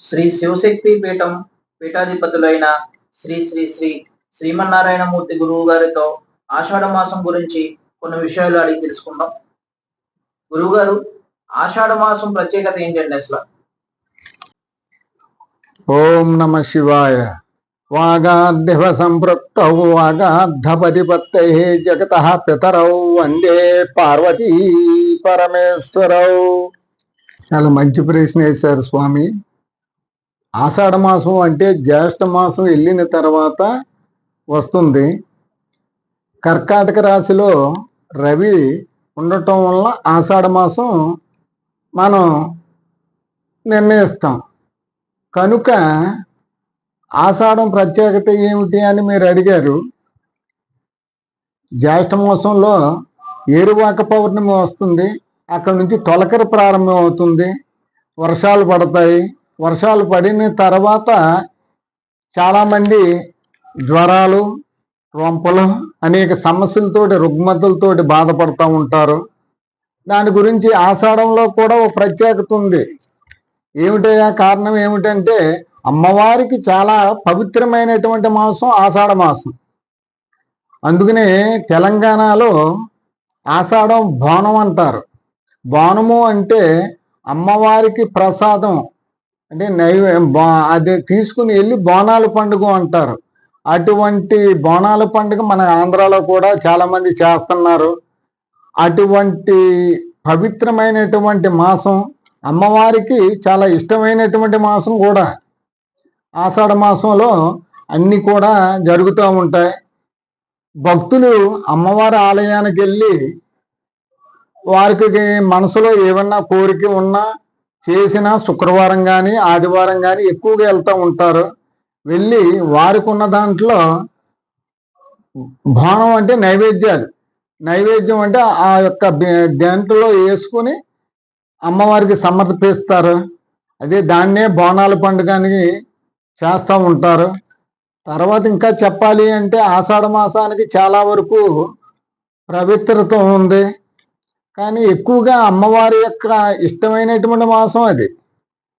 శ్రీ శివశక్తి పీఠం పీఠాధిపతులైన శ్రీ శ్రీ శ్రీ శ్రీమన్నారాయణమూర్తి గురువు గారితో ఆషాఢ మాసం గురించి కొన్ని విషయాలు అడిగి తెలుసుకుందాం. గురువు గారు ఆషాఢ మాసం ప్రత్యేకత ఏంటండి అసలు? ఓం నమ శివాయ. వాగాధివ సంపృక్తౌ వాగాధపతిపత్తై జగత పితరౌ వందే పార్వతీ పరమేశ్వరౌ. చాలా మంచి ప్రశ్న వేశారు స్వామి. ఆషాఢ మాసం అంటే జ్యేష్ఠ మాసం వెళ్ళిన తర్వాత వస్తుంది. కర్కాటక రాశిలో రవి ఉండటం వల్ల ఆషాఢ మాసం మనం నిర్ణయిస్తాం. కనుక ఆషాఢం ప్రత్యేకత ఏమిటి అని మీరు అడిగారు. జ్యేష్ఠ మాసంలో ఏరువాక పౌర్ణమి వస్తుంది. అక్కడ నుంచి తొలకరి ప్రారంభం అవుతుంది. వర్షాలు పడతాయి. వర్షాలు పడిన తర్వాత చాలామంది జ్వరాలు రొంపలు అనేక సమస్యలతోటి రుగ్మతలతోటి బాధపడుతూ ఉంటారు. దాని గురించి ఆషాఢంలో కూడా ఒక ప్రత్యేకత ఉంది. ఏమిటయ్యా కారణం? ఏమిటంటే అమ్మవారికి చాలా పవిత్రమైనటువంటి మాసం ఆషాఢ మాసం. అందుకనే తెలంగాణలో ఆషాఢం బోనం అంటారు. బోనము అంటే అమ్మవారికి ప్రసాదం. అంటే నైవే అది తీసుకుని వెళ్ళి బోనాల పండుగ అంటారు. అటువంటి బోనాల పండుగ మన ఆంధ్రాలో కూడా చాలామంది చేస్తున్నారు. అటువంటి పవిత్రమైనటువంటి మాసం అమ్మవారికి చాలా ఇష్టమైనటువంటి మాసం కూడా. ఆషాఢ మాసంలో అన్నీ కూడా జరుగుతూ ఉంటాయి. భక్తులు అమ్మవారి ఆలయానికి వెళ్ళి వారికి మనసులో ఏమన్నా కోరిక ఉన్నా చేసిన శుక్రవారం కానీ ఆదివారం కానీ ఎక్కువగా వెళ్తూ ఉంటారు. వెళ్ళి వారికి ఉన్న దాంట్లో బోనం అంటే నైవేద్యాలు. నైవేద్యం అంటే ఆ యొక్క బె- దాంట్లో వేసుకుని అమ్మవారికి సమర్పిస్తారు అదే దాన్నే బోనాల పండుగ అని చేస్తూ ఉంటారు. తర్వాత ఇంకా చెప్పాలి అంటే ఆషాఢ మాసానికి చాలా వరకు పవిత్రత ఉంది. కానీ ఎక్కువగా అమ్మవారి యొక్క ఇష్టమైనటువంటి మాసం అది.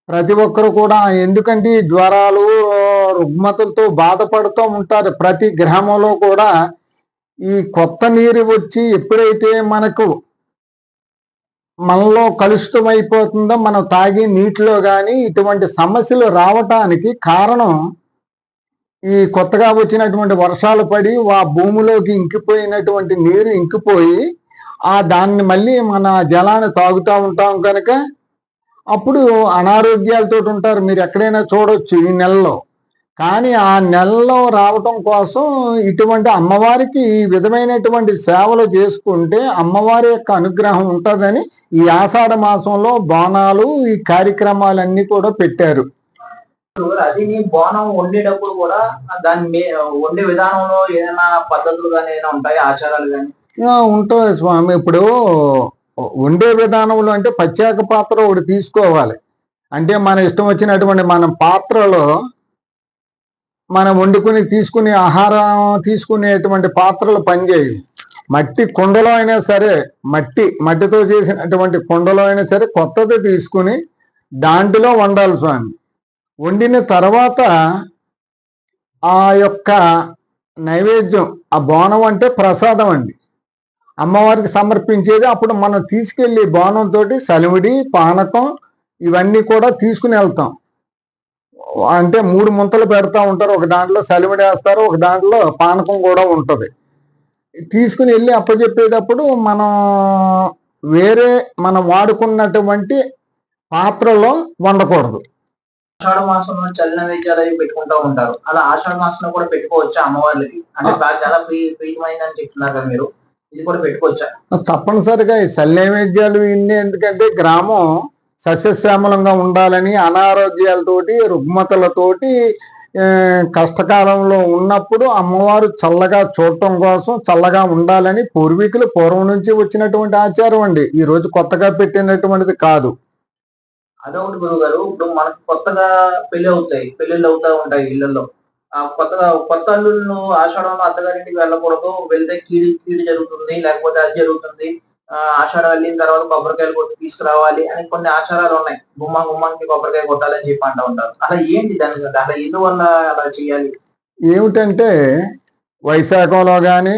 ప్రతి ఒక్కరు కూడా ఎందుకంటే ఈ జ్వరాలు రుగ్మతలతో బాధపడుతూ ఉంటారు. ప్రతి గ్రామంలో కూడా ఈ కొత్త నీరు వచ్చి ఎప్పుడైతే మనకు మనలో కలుషితం అయిపోతుందో మనం తాగే నీటిలో కానీ ఇటువంటి సమస్యలు రావటానికి కారణం ఈ కొత్తగా వచ్చినటువంటి వర్షాలు పడి ఆ భూమిలోకి ఇంకిపోయినటువంటి నీరు ఇంకిపోయి ఆ దాన్ని మళ్ళీ మన జలాన్ని తాగుతూ ఉంటాం కనుక అప్పుడు అనారోగ్యాలతో ఉంటారు. మీరు ఎక్కడైనా చూడొచ్చు ఈ నెలలో. కానీ ఆ నెలలో రావటం కోసం ఇటువంటి అమ్మవారికి ఈ విధమైనటువంటి సేవలు చేసుకుంటే అమ్మవారి యొక్క అనుగ్రహం ఉంటుందని ఈ ఆషాఢ మాసంలో బోనాలు ఈ కార్యక్రమాలన్నీ కూడా పెట్టారు. అది నీ బోనం వండేటప్పుడు కూడా దాన్ని వండే విధానంలో ఏదైనా పద్ధతులు కానీ ఏదైనా ఉంటాయి? ఆచారాలు కానీ? ఉంటుంది స్వామి. ఇప్పుడు వండే విధానంలో అంటే ప్రత్యేక పాత్ర ఒకటి తీసుకోవాలి. అంటే మన ఇష్టం వచ్చినటువంటి మన పాత్రలో మనం వండుకుని తీసుకునే ఆహారం తీసుకునేటువంటి పాత్రలు పనిచేయవు. మట్టి కుండలో అయినా సరే మట్టి మట్టితో చేసినటువంటి కుండలో అయినా సరే కొత్తది తీసుకుని దాంట్లో వండాలి స్వామి. వండిన తర్వాత ఆ యొక్క నైవేద్యం ఆ బోనం అంటే ప్రసాదం అండి. అమ్మవారికి సమర్పించేది అప్పుడు మనం తీసుకెళ్ళి బోనంతో సలివిడి పానకం ఇవన్నీ కూడా తీసుకుని వెళ్తాం. అంటే మూడు ముంతలు పెడతా ఉంటారు. ఒక దాంట్లో సలివిడి వేస్తారు ఒక దాంట్లో పానకం కూడా ఉంటది. తీసుకుని వెళ్ళి అప్పచెప్పేటప్పుడు మనం వేరే మనం వాడుకున్నటువంటి పాత్రలో వండకూడదు. ఆషాఢ మాసంలో చల్ల నైవేద్యాలు అవి పెట్టుకుంటూ ఉంటారు. అలా ఆషాఢ మాసంలో కూడా పెట్టుకోవచ్చా అమ్మవార్లకి? అంటే చాలా ప్రీ ప్రీతమైందని చెప్తున్నారు కదా మీరు. ఇది కూడా పెట్టుకోవచ్చా? తప్పనిసరిగా ఈ నైవేద్యాలు ఇన్ని ఎందుకంటే గ్రామం సస్యశ్యామలంగా ఉండాలని అనారోగ్యాలతోటి రుగ్మతలతోటి కష్టకాలంలో ఉన్నప్పుడు అమ్మవారు చల్లగా చూడటం కోసం చల్లగా ఉండాలని పూర్వీకులు పూర్వం నుంచి వచ్చినటువంటి ఆచారం అండి. ఈ రోజు కొత్తగా పెట్టినటువంటిది కాదు. అదొకటి గురువు గారు ఇప్పుడు మనకు కొత్తగా పెళ్ళి అవుతాయి పెళ్ళిళ్ళు అవుతా ఉంటాయి ఇళ్ళలో కొత్తగా కొత్త అల్లులను ఆషాఢంలో అత్తగారింటికి వెళ్ళకూడదు. వెళ్తే కీడి కీడి జరుగుతుంది లేకపోతే అది జరుగుతుంది. ఆషాఢం వెళ్ళిన తర్వాత కొబ్బరికాయలు కొట్టి తీసుకురావాలి అని కొన్ని ఆచారాలు ఉన్నాయి. గుమ్మ గుమ్మానికి కొబ్బరికాయ కొట్టాలని చెప్పి అంటూ ఉంటారు. అలా ఏంటి దాని అలా ఎందువల్ల అలా చేయాలి? ఏమిటంటే వైశాఖంలో కానీ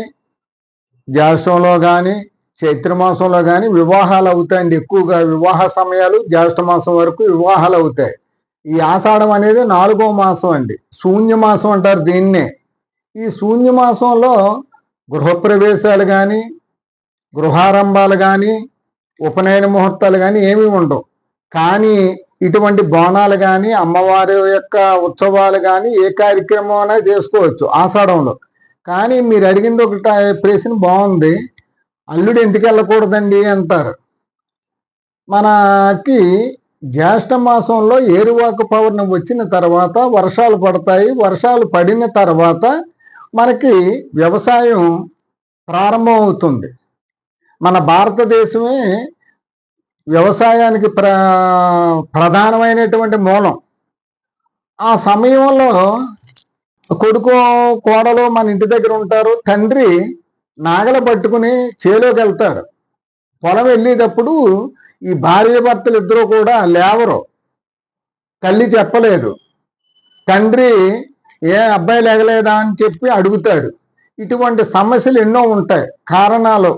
జ్యేష్ఠంలో కానీ చైత్ర మాసంలో కానీ వివాహాలు అవుతాయండి. ఎక్కువగా వివాహ సమయాలు జ్యేష్ఠ మాసం వరకు వివాహాలు అవుతాయి. ఈ ఆషాఢం అనేది నాలుగో మాసం అండి. శూన్య మాసం అంటారు దీన్నే. ఈ శూన్య మాసంలో గృహప్రవేశాలు కానీ గృహారంభాలు కానీ ఉపనయన ముహూర్తాలు కానీ ఏమీ ఉండవు. కానీ ఇటువంటి బోనాలు కానీ అమ్మవారి యొక్క ఉత్సవాలు కానీ ఏ కార్యక్రమం చేసుకోవచ్చు ఆషాఢంలో. కానీ మీరు అడిగింది ఒక ప్రశ్న బాగుంది. అల్లుడు ఎందుకు వెళ్ళకూడదండి అంటారు. మనకి జ్యేష్ఠ మాసంలో ఏరువాక పౌర్ణమి వచ్చిన తర్వాత వర్షాలు పడతాయి. వర్షాలు పడిన తర్వాత మనకి వ్యవసాయం ప్రారంభం అవుతుంది మన భారతదేశమే వ్యవసాయానికి ప్ర ప్రధానమైనటువంటి మూలం. ఆ సమయంలో కొడుకు కోడలు మన ఇంటి దగ్గర ఉంటారు. తండ్రి నాగల పట్టుకుని చేలోకి వెళ్తాడు పొలం వెళ్ళేటప్పుడు ఈ భార్య భర్తలు ఇద్దరు కూడా లేవరు. తల్లి చెప్పలేదు తండ్రి ఏ అబ్బాయి లేగలేదా అని చెప్పి అడుగుతాడు. ఇటువంటి సమస్యలు ఎన్నో ఉంటాయి. కారణాలు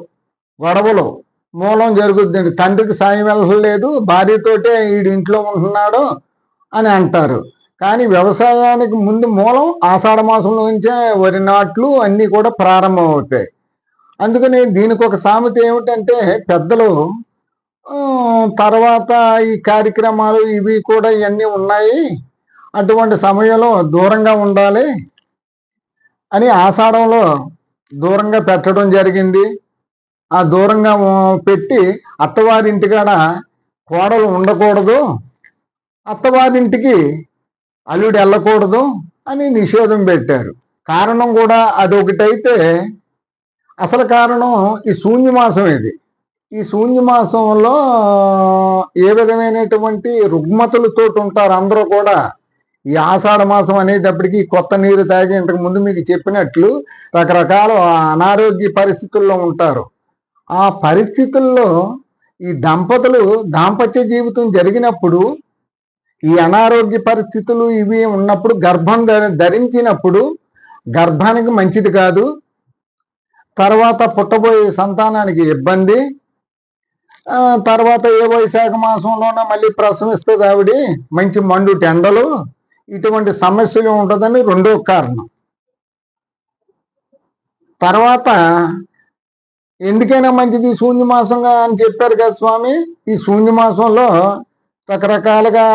గొడవలు మూలం జరుగుద్దండి తండ్రికి సాయం వెళ్ళలేదు భార్యతోటే ఈడు ఇంట్లో ఉంటున్నాడు అని అంటారు. కానీ వ్యవసాయానికి ముందు మూలం ఆషాఢ మాసం నుంచే వరి నాట్లు అన్నీ కూడా ప్రారంభం అవుతాయి అందుకని దీనికి ఒక సామెత ఏమిటంటే పెద్దలు తర్వాత ఈ కార్యక్రమాలు ఇవి కూడా ఇవన్నీ ఉన్నాయి. అటువంటి సమయంలో దూరంగా ఉండాలి అని ఆషాఢంలో దూరంగా పెట్టడం జరిగింది. ఆ దూరంగా పెట్టి పెట్టి అత్తవారింటికాడ కోడలు ఉండకూడదు. అత్తవారింటికి అల్లుడు వెళ్ళకూడదు అని నిషేధం పెట్టారు. కారణం కూడా అదొకటైతే అసలు కారణం ఈ శూన్యమాసం ఇది. ఈ శూన్యమాసంలో ఏ విధమైనటువంటి రుగ్మతలతో ఉంటారు అందరూ కూడా? ఈ ఆషాఢ మాసం అనేటప్పటికి కొత్త నీరు తాగి ఇంతకు ముందు మీకు చెప్పినట్లు రకరకాల అనారోగ్య పరిస్థితుల్లో ఉంటారు. ఆ పరిస్థితుల్లో ఈ దంపతులు దాంపత్య జీవితం జరిగినప్పుడు ఈ అనారోగ్య పరిస్థితులు ఇవి ఉన్నప్పుడు గర్భం ధరించినప్పుడు గర్భానికి మంచిది కాదు. తర్వాత పుట్టబోయే సంతానానికి ఇబ్బంది. తర్వాత ఏ వైశాఖ మాసంలోనే మళ్ళీ ప్రసవిస్తుంది ఆవిడ. మంచి మండు టెండలు. ఇటువంటి సమస్యలు ఉంటుందని రెండో కారణం. తర్వాత ఎందుకైనా మంచిది శూన్యమాసంగా అని చెప్పారు కదా స్వామి. ఈ శూన్యమాసంలో రకరకాలుగా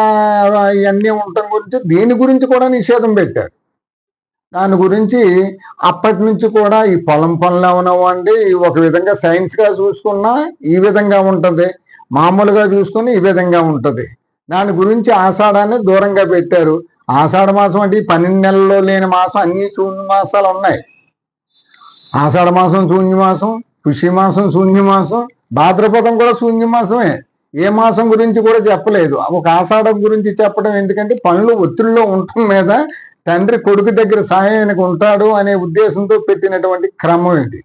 ఇవన్నీ ఉండటం గురించి దీని గురించి కూడా నిషేధం పెట్టారు. దాని గురించి అప్పటి నుంచి కూడా ఈ పొలం పనులు అవనవ్వండి ఒక విధంగా సైన్స్గా చూసుకున్నా ఈ విధంగా ఉంటుంది. మామూలుగా చూసుకుని ఈ విధంగా ఉంటుంది. దాని గురించి ఆషాఢాన్ని దూరంగా పెట్టారు. ఆషాఢ మాసం అంటే ఈ పన్నెండు నెలల్లో లేని మాసం అన్ని శూన్య మాసాలు ఉన్నాయి. ఆషాఢ మాసం శూన్య మాసం పుష్య మాసం శూన్య మాసం భాద్రపదం కూడా శూన్య మాసమే. ఏ మాసం గురించి కూడా చెప్పలేదు. ఒక ఆషాఢం గురించి చెప్పడం ఎందుకంటే పనులు ఒత్తిడిలో ఉండటం మీద తండ్రి కొడుకు దగ్గర సహాయానికి ఉంటాడు అనే ఉద్దేశంతో పెట్టినటువంటి క్రమం ఇది.